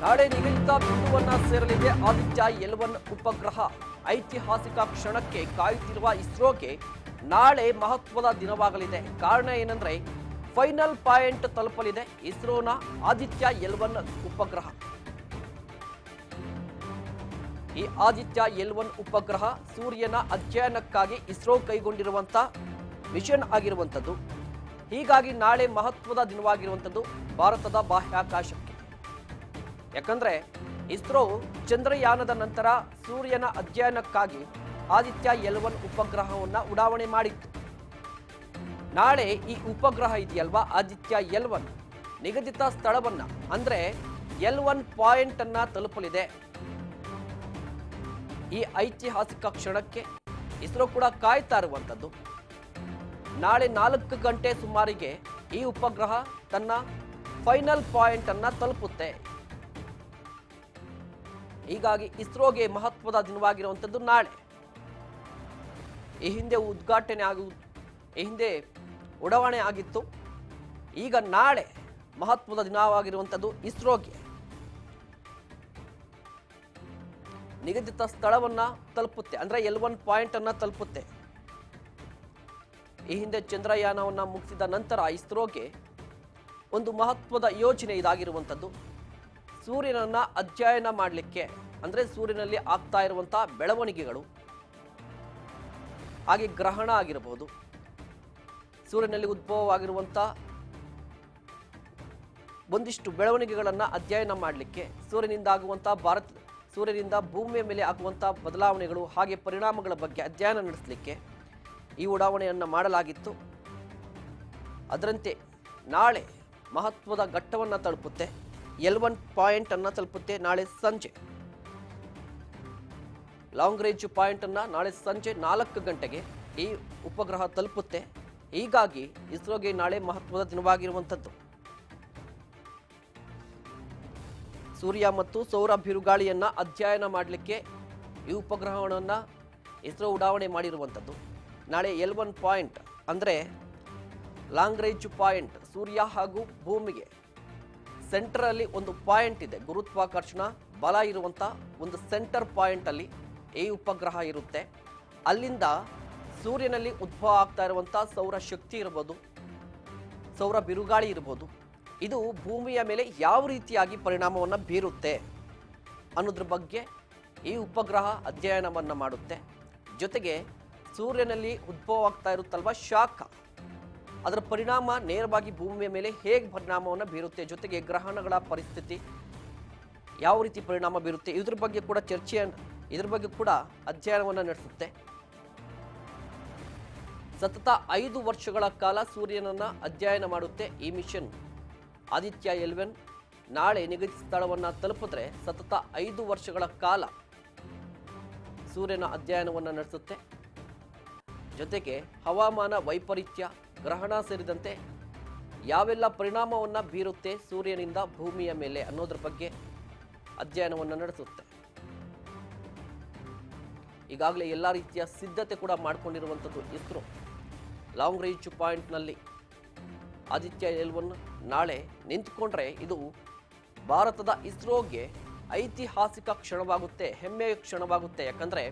ನಾಳೆ ನಿಗದಿತ ಬಿಂದುವನ್ನ ಸೇರಲಿದೆ. ಆದಿತ್ಯ ಎಲ್ ಒನ್ ಉಪಗ್ರಹ. ಐತಿಹಾಸಿಕ ಕ್ಷಣಕ್ಕೆ ಕಾಯುತ್ತಿರುವ ಇಸ್ರೋಗೆ ನಾಳೆ ಮಹತ್ವದ ದಿನವಾಗಲಿದೆ. ಕಾರಣ ಏನಂದ್ರೆ, ಫೈನಲ್ ಪಾಯಿಂಟ್ ತಲುಪಲಿದೆ ಇಸ್ರೋನ ಆದಿತ್ಯ ಎಲ್ ಒನ್ ಉಪಗ್ರಹ. ಈ ಆದಿತ್ಯ ಎಲ್ ಒನ್ ಉಪಗ್ರಹ ಸೂರ್ಯನ ಅಧ್ಯಯನಕ್ಕಾಗಿ ಇಸ್ರೋ ಕೈಗೊಂಡಿರುವಂತ ಮಿಷನ್ ಆಗಿರುವಂಥದ್ದು. ಹೀಗಾಗಿ ನಾಳೆ ಮಹತ್ವದ ದಿನವಾಗಿರುವಂಥದ್ದು ಭಾರತದ ಬಾಹ್ಯಾಕಾಶಕ್ಕೆ. ಯಾಕಂದ್ರೆ ಇಸ್ರೋ ಚಂದ್ರಯಾನದ ನಂತರ ಸೂರ್ಯನ ಅಧ್ಯಯನಕ್ಕಾಗಿ ಆದಿತ್ಯ ಎಲ್ ಒನ್ ಉಪಗ್ರಹವನ್ನ ಉಡಾವಣೆ ಮಾಡಿತ್ತು. ನಾಳೆ ಈ ಉಪಗ್ರಹ ಇದೆಯಲ್ವಾ? ಆದಿತ್ಯ ಎಲ್ ಒನ್ ನಿಗದಿತ ಸ್ಥಳವನ್ನ, ಅಂದ್ರೆ ಎಲ್ ಒನ್ ಪಾಯಿಂಟ್ ಅನ್ನ ತಲುಪಲಿದೆ. ಈ ಐತಿಹಾಸಿಕ ಕ್ಷಣಕ್ಕೆ ಇಸ್ರೋ ಕೂಡ ಕಾಯ್ತಾ ಇರುವಂಥದ್ದು ನಾಳೆ ನಾಲ್ಕು ಗಂಟೆ ಸುಮಾರಿಗೆ ಈ ಉಪಗ್ರಹ ತನ್ನ ಫೈನಲ್ ಪಾಯಿಂಟ್ ಅನ್ನ ತಲುಪುತ್ತೆ. ಹೀಗಾಗಿ ಇಸ್ರೋಗೆ ಮಹತ್ವದ ದಿನವಾಗಿರುವಂಥದ್ದು ನಾಳೆ. ಈ ಹಿಂದೆ ಉದ್ಘಾಟನೆ ಆಗು, ಈ ಹಿಂದೆ ಉಡಾವಣೆ ಆಗಿತ್ತು. ಈಗ ನಾಳೆ ಮಹತ್ವದ ದಿನವಾಗಿರುವಂಥದ್ದು ಇಸ್ರೋಗೆ. ನಿಗದಿತ ಸ್ಥಳವನ್ನು ತಲುಪುತ್ತೆ, ಅಂದರೆ ಎಲ್ ಒನ್ ಪಾಯಿಂಟನ್ನು ತಲುಪುತ್ತೆ. ಈ ಹಿಂದೆ ಚಂದ್ರಯಾನವನ್ನು ಮುಗಿಸಿದ ನಂತರ ಇಸ್ರೋಗೆ ಒಂದು ಮಹತ್ವದ ಯೋಜನೆ ಇದಾಗಿರುವಂಥದ್ದು. ಸೂರ್ಯನನ್ನ ಅಧ್ಯಯನ ಮಾಡಲಿಕ್ಕೆ, ಅಂದ್ರೆ ಸೂರ್ಯನಲ್ಲಿ ಆಗ್ತಾ ಇರುವಂಥ ಬೆಳವಣಿಗೆಗಳು. ಹಾಗೆ ಗ್ರಹಣ ಆಗಿರಬಹುದು ಸೂರ್ಯನಲ್ಲಿ ಉದ್ಭವವಾಗಿರುವಂಥ ಒಂದಿಷ್ಟು ಬೆಳವಣಿಗೆಗಳನ್ನ ಅಧ್ಯಯನ ಮಾಡಲಿಕ್ಕೆ, ಸೂರ್ಯನಿಂದ ಆಗುವಂಥ ಭಾರತ, ಸೂರ್ಯನಿಂದ ಭೂಮಿಯ ಮೇಲೆ ಆಗುವಂಥ ಬದಲಾವಣೆಗಳು, ಹಾಗೆ ಪರಿಣಾಮಗಳ ಬಗ್ಗೆ ಅಧ್ಯಯನ ನಡೆಸಲಿಕ್ಕೆ ಈ ಉಡಾವಣೆಯನ್ನು ಮಾಡಲಾಗಿತ್ತು. ಅದರಂತೆ ನಾಳೆ ಮಹತ್ವದ ಘಟ್ಟವನ್ನು ತಲುಪುತ್ತೆ. ಎಲ್ ಒನ್ ಪಾಯಿಂಟ್ ಅನ್ನ ತಲುಪುತ್ತೆ ನಾಳೆ ಸಂಜೆ. ಲಾಂಗ್ ರೇಂಜ್ ಪಾಯಿಂಟ್ ಅನ್ನ ನಾಳೆ ಸಂಜೆ ನಾಲ್ಕು ಗಂಟೆಗೆ ಈ ಉಪಗ್ರಹ ತಲುಪುತ್ತೆ. ಹೀಗಾಗಿ ಇಸ್ರೋಗೆ ನಾಳೆ ಮಹತ್ವದ ದಿನವಾಗಿರುವಂಥದ್ದು. ಸೂರ್ಯ ಮತ್ತು ಸೌರ ಬಿರುಗಾಳಿಯನ್ನ ಅಧ್ಯಯನ ಮಾಡಲಿಕ್ಕೆ ಈ ಉಪಗ್ರಹವನ್ನ ಇಸ್ರೋ ಉಡಾವಣೆ ಮಾಡಿರುವಂಥದ್ದು. ನಾಳೆ ಎಲ್ ಒನ್ ಪಾಯಿಂಟ್ ಅಂದರೆ ಲಾಂಗ್ ರೇಂಜ್ ಪಾಯಿಂಟ್ ಸೂರ್ಯ ಹಾಗೂ ಭೂಮಿಗೆ. ಸೆಂಟರಲ್ಲಿ ಒಂದು ಪಾಯಿಂಟ್ ಇದೆ. ಗುರುತ್ವಾಕರ್ಷಣ ಬಲ ಇರುವಂಥ ಒಂದು ಸೆಂಟರ್ ಪಾಯಿಂಟ್ ಅಲ್ಲಿ ಈ ಉಪಗ್ರಹ ಇರುತ್ತೆ. ಅಲ್ಲಿಂದ ಸೂರ್ಯನಲ್ಲಿ ಉದ್ಭವ ಆಗ್ತಾ ಇರುವಂಥ ಸೌರ ಶಕ್ತಿ ಇರ್ಬೋದು, ಸೌರ ಬಿರುಗಾಳಿ ಇರ್ಬೋದು, ಇದು ಭೂಮಿಯ ಮೇಲೆ ಯಾವ ರೀತಿಯಾಗಿ ಪರಿಣಾಮವನ್ನು ಬೀರುತ್ತೆ ಅನ್ನೋದ್ರ ಬಗ್ಗೆ ಈ ಉಪಗ್ರಹ ಅಧ್ಯಯನವನ್ನು ಮಾಡುತ್ತೆ. ಜೊತೆಗೆ ಸೂರ್ಯನಲ್ಲಿ ಉದ್ಭವ ಆಗ್ತಾ ಇರುತ್ತಲ್ವ ಶಾಖ? ಅದರ ಪರಿಣಾಮ ನೇರವಾಗಿ ಭೂಮಿಯ ಮೇಲೆ ಹೇಗೆ ಪರಿಣಾಮವನ್ನು ಬೀರುತ್ತೆ, ಜೊತೆಗೆ ಗ್ರಹಣಗಳ ಪರಿಸ್ಥಿತಿ ಯಾವ ರೀತಿ ಪರಿಣಾಮ ಬೀರುತ್ತೆ, ಇದ್ರ ಬಗ್ಗೆ ಕೂಡ ಚರ್ಚೆ ಇದ್ರ ಬಗ್ಗೆ ಕೂಡ ಅಧ್ಯಯನವನ್ನು ನಡೆಸುತ್ತೆ. ಸತತ ಐದು ವರ್ಷಗಳ ಕಾಲ ಸೂರ್ಯನನ್ನ ಅಧ್ಯಯನ ಮಾಡುತ್ತೆ ಈ ಮಿಷನ್. ಆದಿತ್ಯ ಎಲ್ವೆನ್ ನಾಳೆ ನಿಗದಿತ ಸ್ಥಳವನ್ನು ತಲುಪಿದ್ರೆ ಸತತ ಐದು ವರ್ಷಗಳ ಕಾಲ ಸೂರ್ಯನ ಅಧ್ಯಯನವನ್ನು ನಡೆಸುತ್ತೆ. ಜೊತೆಗೆ ಹವಾಮಾನ ವೈಪರೀತ್ಯ ಗ್ರಹಣ ಸೇರಿದಂತೆ ಯಾವೆಲ್ಲ ಪರಿಣಾಮವನ್ನು ಬೀರುತ್ತೆ ಸೂರ್ಯನಿಂದ ಭೂಮಿಯ ಮೇಲೆ ಅನ್ನೋದ್ರ ಬಗ್ಗೆ ಅಧ್ಯಯನವನ್ನು ನಡೆಸುತ್ತೆ. ಈಗಾಗಲೇ ಎಲ್ಲ ರೀತಿಯ ಸಿದ್ಧತೆ ಕೂಡ ಮಾಡಿಕೊಂಡಿರುವಂಥದ್ದು ಇಸ್ರೋ. ಲಾಂಗ್ ರೇಂಜ್ ಪಾಯಿಂಟ್ನಲ್ಲಿ ಆದಿತ್ಯ ಎಲ್ವನ್ ನಾಳೆ ನಿಂತ್ಕೊಂಡ್ರೆ ಇದು ಭಾರತದ ಇಸ್ರೋಗೆ ಐತಿಹಾಸಿಕ ಕ್ಷಣವಾಗುತ್ತೆ, ಹೆಮ್ಮೆಯ ಕ್ಷಣವಾಗುತ್ತೆ. ಯಾಕಂದರೆ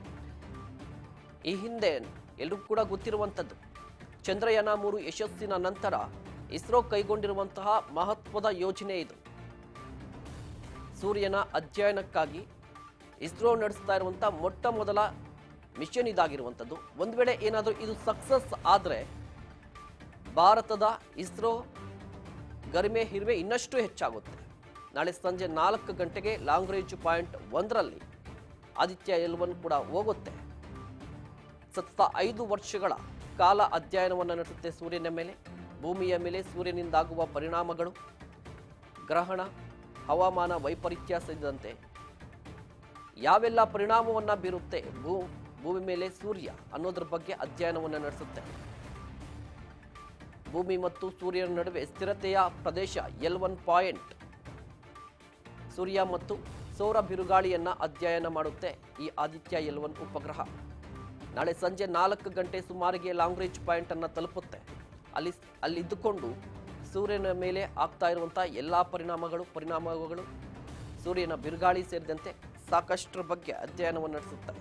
ಈ ಹಿಂದೆ ಎಲ್ರಿಗೂ ಕೂಡ ಗೊತ್ತಿರುವಂಥದ್ದು. ಚಂದ್ರಯಾನ ಮೂರು ಯಶಸ್ಸಿನ ನಂತರ ಇಸ್ರೋ ಕೈಗೊಂಡಿರುವಂತಹ ಮಹತ್ವದ ಯೋಜನೆ ಇದು. ಸೂರ್ಯನ ಅಧ್ಯಯನಕ್ಕಾಗಿ ಇಸ್ರೋ ನಡೆಸ್ತಾ ಇರುವಂಥ ಮೊಟ್ಟ ಮೊದಲ ಮಿಷನ್ ಇದಾಗಿರುವಂಥದ್ದು. ಒಂದು ವೇಳೆ ಏನಾದರೂ ಇದು ಸಕ್ಸಸ್ ಆದರೆ ಭಾರತದ ಇಸ್ರೋ ಗರಿಮೆ ಹಿರಿಮೆ ಇನ್ನಷ್ಟು ಹೆಚ್ಚಾಗುತ್ತೆ. ನಾಳೆ ಸಂಜೆ ನಾಲ್ಕು ಗಂಟೆಗೆ ಲಾಂಗ್ ರೇಂಜ್ ಪಾಯಿಂಟ್ ಒಂದರಲ್ಲಿ ಆದಿತ್ಯ ಎಲ್ವನ್ ಕೂಡ ಹೋಗುತ್ತೆ. ಸತತ ಐದು ವರ್ಷಗಳ ಕಾಲ ಅಧ್ಯಯನವನ್ನು ನಡೆಸುತ್ತೆ ಸೂರ್ಯನ ಮೇಲೆ, ಭೂಮಿಯ ಮೇಲೆ ಸೂರ್ಯನಿಂದಾಗುವ ಪರಿಣಾಮಗಳು, ಗ್ರಹಣ, ಹವಾಮಾನ ವೈಪರೀತ್ಯ ಸೇರಿದಂತೆ. ಯಾವೆಲ್ಲ ಪರಿಣಾಮವನ್ನು ಬೀರುತ್ತೆ? ಭೂ, ಭೂಮಿ ಮೇಲೆ ಸೂರ್ಯ ಅನ್ನೋದ್ರ ಬಗ್ಗೆ ಅಧ್ಯಯನವನ್ನು ನಡೆಸುತ್ತೆ. ಭೂಮಿ ಮತ್ತು ಸೂರ್ಯನ ನಡುವೆ ಸ್ಥಿರತೆಯ ಪ್ರದೇಶ ಎಲ್ ಒನ್ ಪಾಯಿಂಟ್ ಸೂರ್ಯ ಮತ್ತು ಸೌರ ಬಿರುಗಾಳಿಯನ್ನು ಅಧ್ಯಯನ ಮಾಡುತ್ತೆ ಈ ಆದಿತ್ಯ ಎಲ್ ಒನ್ ಉಪಗ್ರಹ. ನಾಳೆ ಸಂಜೆ ನಾಲ್ಕು ಗಂಟೆ ಸುಮಾರಿಗೆ ಲಾಂಗ್ ರೇಂಜ್ ಪಾಯಿಂಟ್ ಅನ್ನ ತಲುಪುತ್ತೆ. ಅಲ್ಲಿ ಅಲ್ಲಿದ್ದುಕೊಂಡು ಸೂರ್ಯನ ಮೇಲೆ ಆಗ್ತಾ ಇರುವಂಥ ಎಲ್ಲ ಪರಿಣಾಮಗಳು ಪರಿಣಾಮಗಳು ಸೂರ್ಯನ ಬಿರುಗಾಳಿ ಸೇರಿದಂತೆ ಸಾಕಷ್ಟು ಬಗ್ಗೆ ಅಧ್ಯಯನವನ್ನು ನಡೆಸುತ್ತದೆ